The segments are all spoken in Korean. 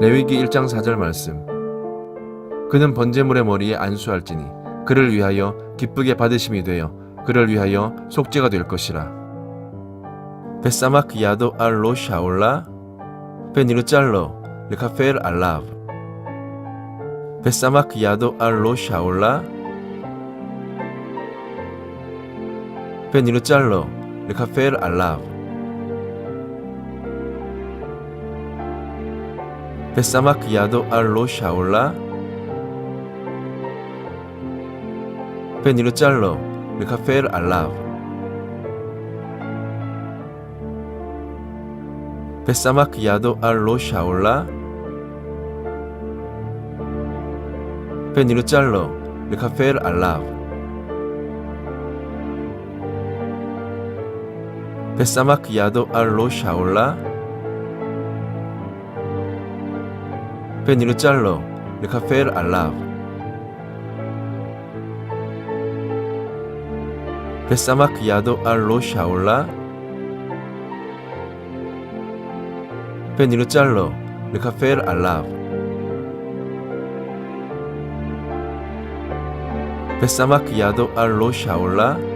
레위기 1장 4절 말씀. 그는 번제물의 머리에 안수할지니 그를 위하여 기쁘게 받으심이 되어 그를 위하여 속죄가 될 것이라. 베사마크 야도 알로 샤올라 베니르 짤로 르카페르 알라브 베사마크 야도 알로 샤올라 베니르 짤로 Le Café al Lave. Pesa macchiato allo sciaola. Penilo giallo. Le Café al Lave. Pesa macchiato allo sciaola. Penilo giallo. Le Café al Lave. 베사마크 야도 알로 샤올라. 베니르 짤로 르카페르 알라브. 베사마크 야도 알로 샤올라. 베니르 짤로 르카페르 알라브. 베사마크 야도 알로 샤올라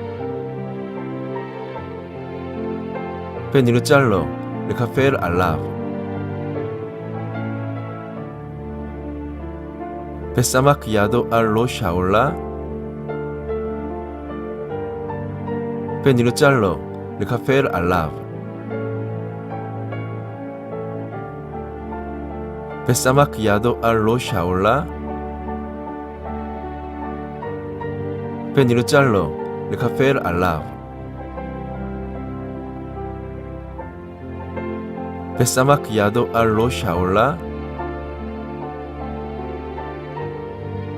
페니르짤로 르카페르 알라브 Pesa macchiato allo sciaola 페니르짤로 르카페르 알라브 Pesa macchiato allo sciaola 페니르짤로 르카페르 알라브 Pessamach Yado Allo Shaola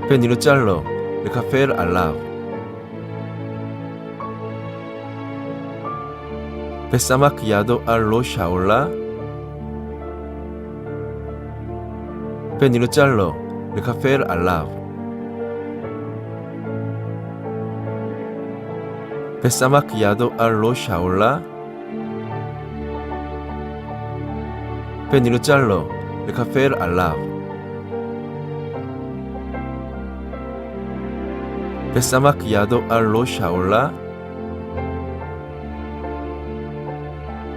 Penilo Charlo Le Café Alav Pessamach Yado Allo Shaola Penilo Charlo Le Café Alav Pessamach Yado Allo Shaola 페니르짤로 레카페르 알라브 Pesa macchiato allo sciaola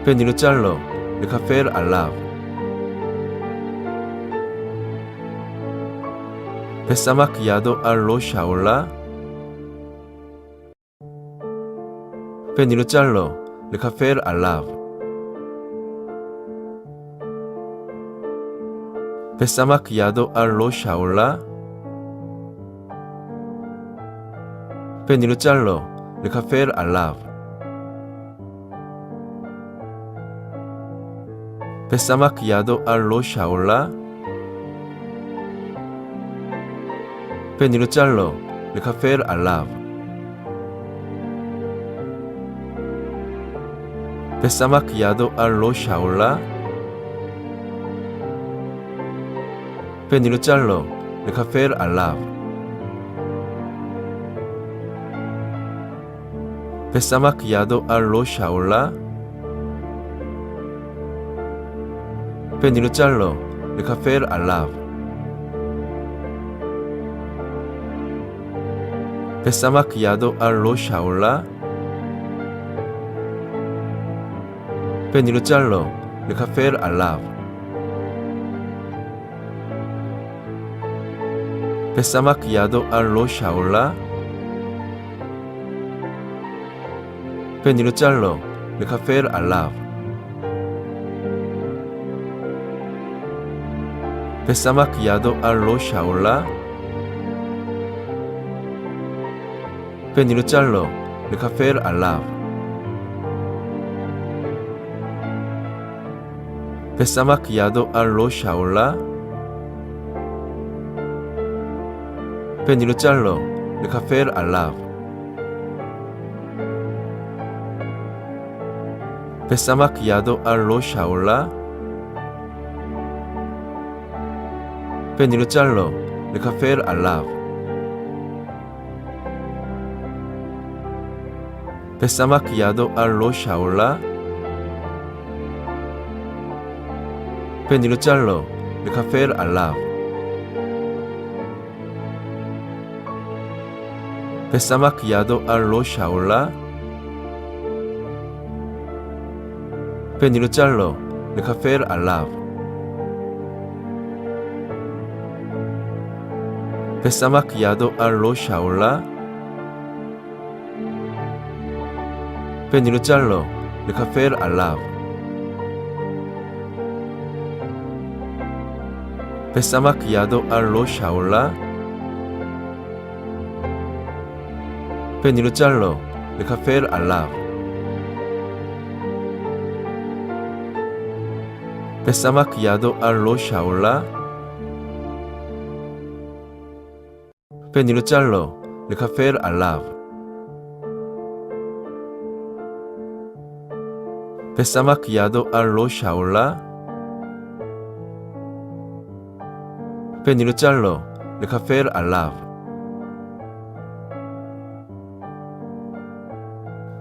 Penilo giallo, le caffè all'avo Pesa macchiato allo sciaola Penilo giallo, le caffè all'avo Pesa macchiato allo ciaola. Penilo giallo, le caffè al lavo. Pesa macchiato allo ciaola. Penilo giallo, le caffè al lavo. Pesa macchiato allo ciaola. 카페 니르짤로, 레카페엘 알라브. pesca maquillado a lo shaola. Penilo charlo, le café al lab. Pesca maquillado a lo shaola. Penilo charlo, le café al lab. Pesa macchiato allo sciaola Penilo giallo, le caffè al lavo Pesa macchiato allo sciaola Penilo giallo, le caffè al lavo Pesa macchiato allo sciaola Venilo giallo, le caffè al lave. Pesa macchiato allo shaola. Venilo giallo, le caffè al lave. Pesa macchiato allo shaola. Venilo giallo, le caffè al lave. 베사마크 야도 알로 샤올라. 베니르 짤로 르카페르 알라브. 베사마크 야도 알로 샤올라. 베니르 짤로 르카페르 알라브. 베사마크 야도 알로 샤올라 베니르 짤로 르카페르 알라브 베사마크 야도 알로 샤올라. 베니르 짤로 르카페르 알라브 베사마크 야도 알로 샤올라. 베니르 짤로 르카페르 알라브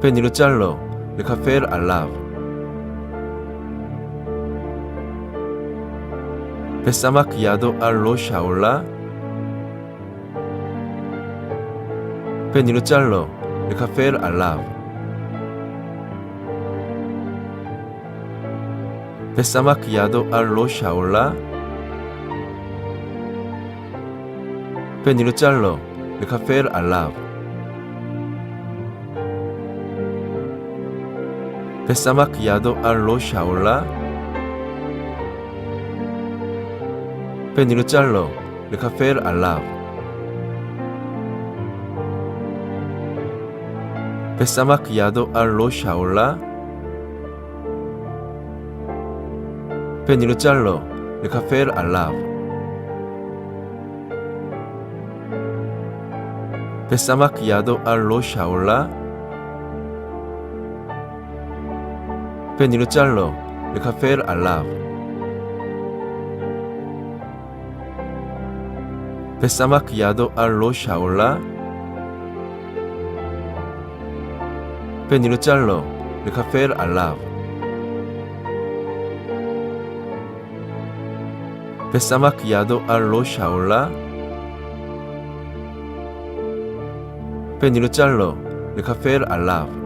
베니르 짤로 르카페르 알라브 베사마크 야도 알로 샤올라. 베니르 짤로 르카페르 알라브 베사마크 야도 알로 샤올라. 베니르 짤로 르카페르 알라브 베사마크 야도 알로 샤올라 베니르 짤로 르카페르 알라브 베사마크 야도 알로 샤올라 베니르 짤로 르카페르 알라브 베사마크 야도 알로 샤올라 베니르 짤로 르카페르 알라브 베사마크 야도 알로 샤올라. 베니르 짤로 르카페르 알라브 베사마크 야도 알로 샤올라. 베니르 짤로 르카페르 알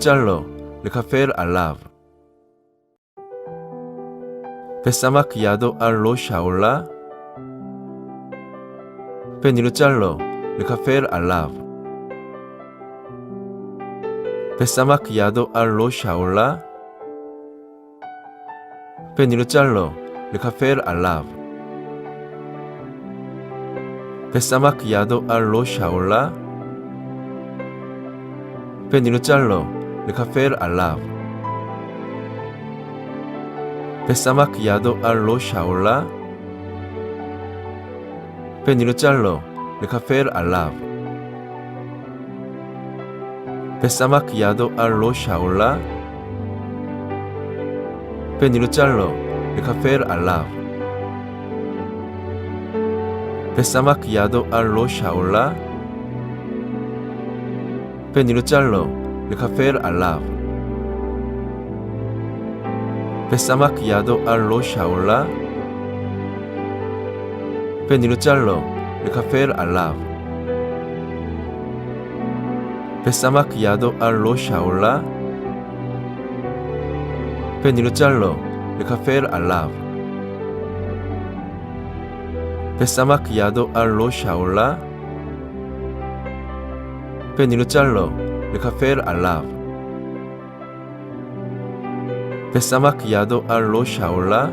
짤로 르카페르 알라브. 베사마크 야도 알로 샤올라. 베니르 짤로 르카페르 알라브. 베사마크 야도 알로 샤올라. 베니르 짤로 르카페르 알라브. 베사마크 야도 알로 샤올라 Penilutiarlo, le café al lave. Pesa macchiato allo shaola. Penilutiarlo, le café al lave. Pesa macchiato allo shaola. Penilutiarlo, le café al lave. Pesa macchiato allo shaola. Penilutiarlo, le café al lave. Pesa macchiato allo shaola. Penilutiarlo, le café al lave. Pesa macchiato allo shaola. Penilutiarlo, le café al lave. Pesa macchiato allo 페니르짤로, 르카펠 알랍, 베사마키아도 알로 샤올라,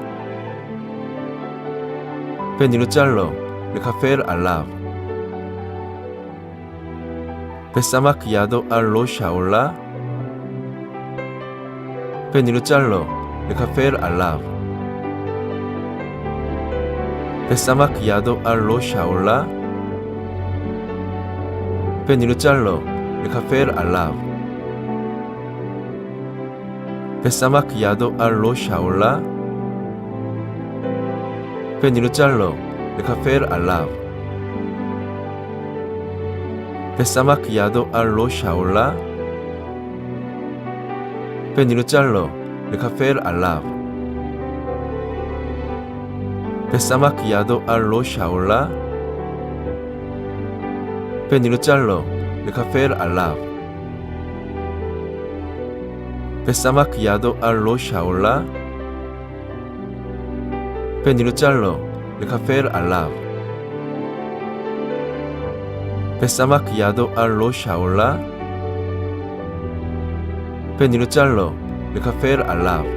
페니르짤로, 르카펠 알랍, 베사마키아도 알로 샤올라, 페니르짤로, 르카펠 알랍, 베사마키아도 알로 샤올라. Shaola. Penilutiarlo, le café al lave. Pesa macchiato allo shaola. Penilutiarlo, le café al lave. Pesa macchiato allo shaola. Penilutiarlo, le café al lave. Pesa macchiato allo al lave. Pesa macchiato allo shaola. Penilutiarlo, le café al lave. Pesa macchiato allo shaola. Penilutiarlo, le café al lave.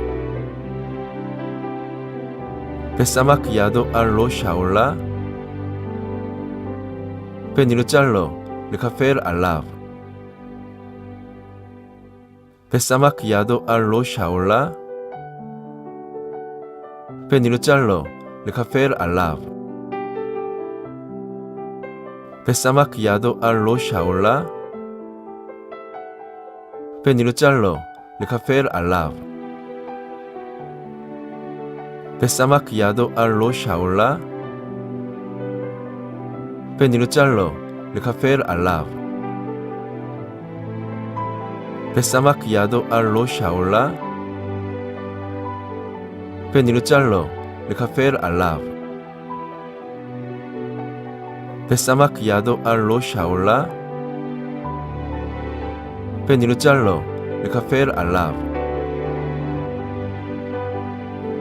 Pesa Penilutiarlo, le café al lave. Pesa macchiato allo shaola. Penilutiarlo, le café al lave. Pesa macchiato allo shaola. Penilutiarlo, le café al lave. Pesa macchiato allo shaola. Penilutiarlo, le café al lave. Pesa macchiato allo shaola. Penilutiarlo, le café al lave.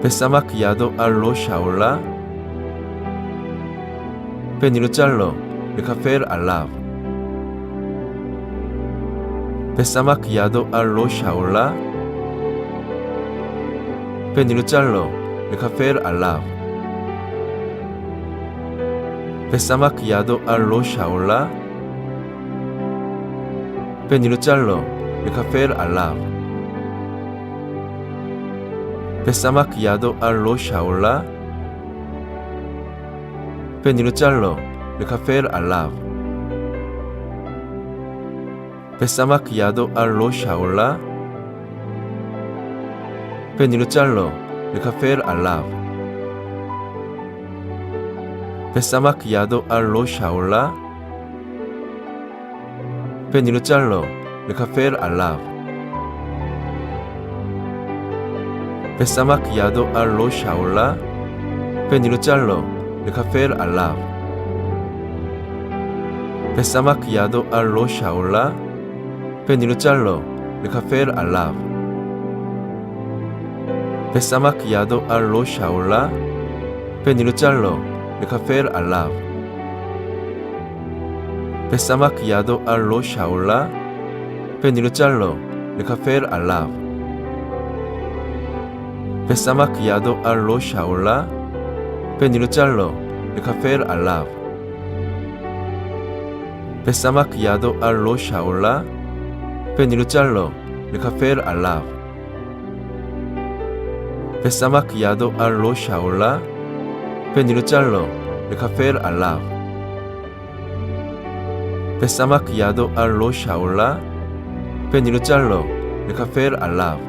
Pesa macchiato allo shaola. Café al lave. Pesa macchiato allo shaola. Penilutiarlo, le café al lave. Pesa macchiato allo shaola. Penilutiarlo, le café al lave. Shaola. Penilutiarlo, le café al lave. Pesa macchiato allo shaola. Penilutiarlo, le café al lave. Pesa macchiato allo shaola. Penilutiarlo, le café al lave. Pesa macchiato allo shaola. Penilutiarlo, le café al lave. Pesa macchiato allo shaola. Penilutiarlo, le café al lave. Pesa macchiato allo shaola. Penilutiarlo, le café al lave. Pesa macchiato allo shaola. Penilutiarlo, le café al lave. Pesa macchiato allo shaola. Penilutiarlo, le café al lave. Pesa macchiato allo shaola. Penilutiarlo, le café al lave. Pesa macchiato allo shaola. Penilutiarlo, le café al lave. Pesa macchiato allo shaola. Penilutiarlo, le café al lave.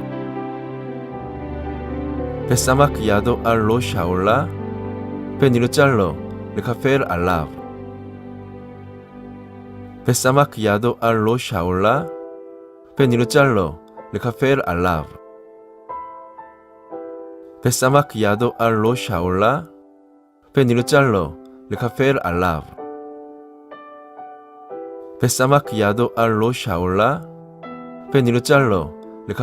Pesa macchiato allo shaola. Le café al lave. Pesa macchiato allo shaola. Penilutiarlo, le café al lave. Pesa macchiato allo shaola. Penilutiarlo, le café al lave. Pesa macchiato allo shaola. Penilutiarlo, le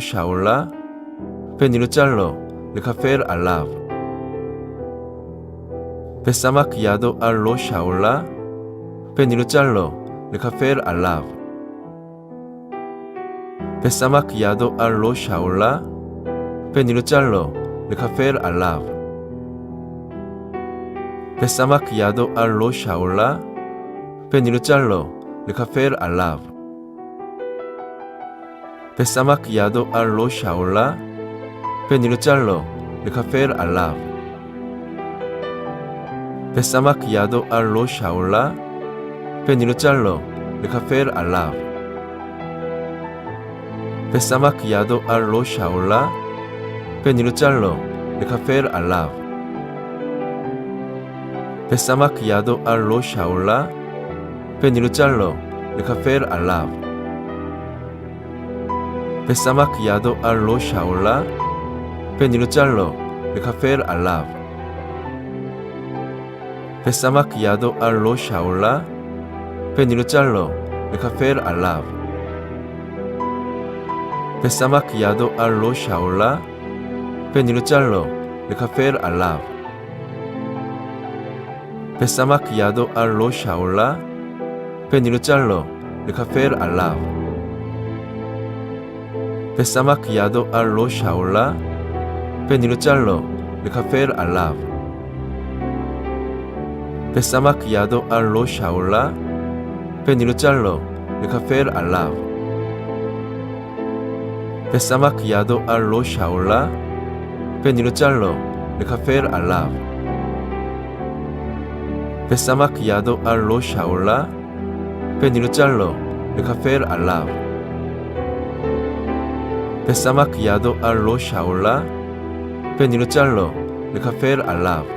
shaola. Penilutiarlo, le café al lave. Pesa macchiato allo shaola. Penilutiarlo, le café al lave. Pesa macchiato allo shaola. Penilutiarlo, le café al lave. Pesa macchiato allo shaola. Penilutiarlo, le café al lave. Pessa macchiato allo sciaola, Penilo giallo, le caffè al lave. Pessa macchiato allo sciaola, Penilo giallo, le caffè al lave. Pessa macchiato allo sciaola, Penilo giallo, le caffè al lave. Pessa macchiato allo sciaola, Penilo giallo, le caffè al lave. Pessa macchiato allo sciaola, Penilo giallo, le caffè al lave. Pessa macchiato allo sciaola, Penilo giallo, le caffè al lave. Pessa macchiato allo sciaola, Penilo giallo, le caffè al lave. Pessa macchiato allo macchiato allo sciaola, Penilo giallo, le caffè al lave. Pessa macchiato allo sciaola, Penilo giallo, le caffè al lave. Pessa macchiato allo sciaola, Penilo giallo, le caffè al lave. Pessa macchiato allo sciaola, Penilo giallo, le caffè al lave.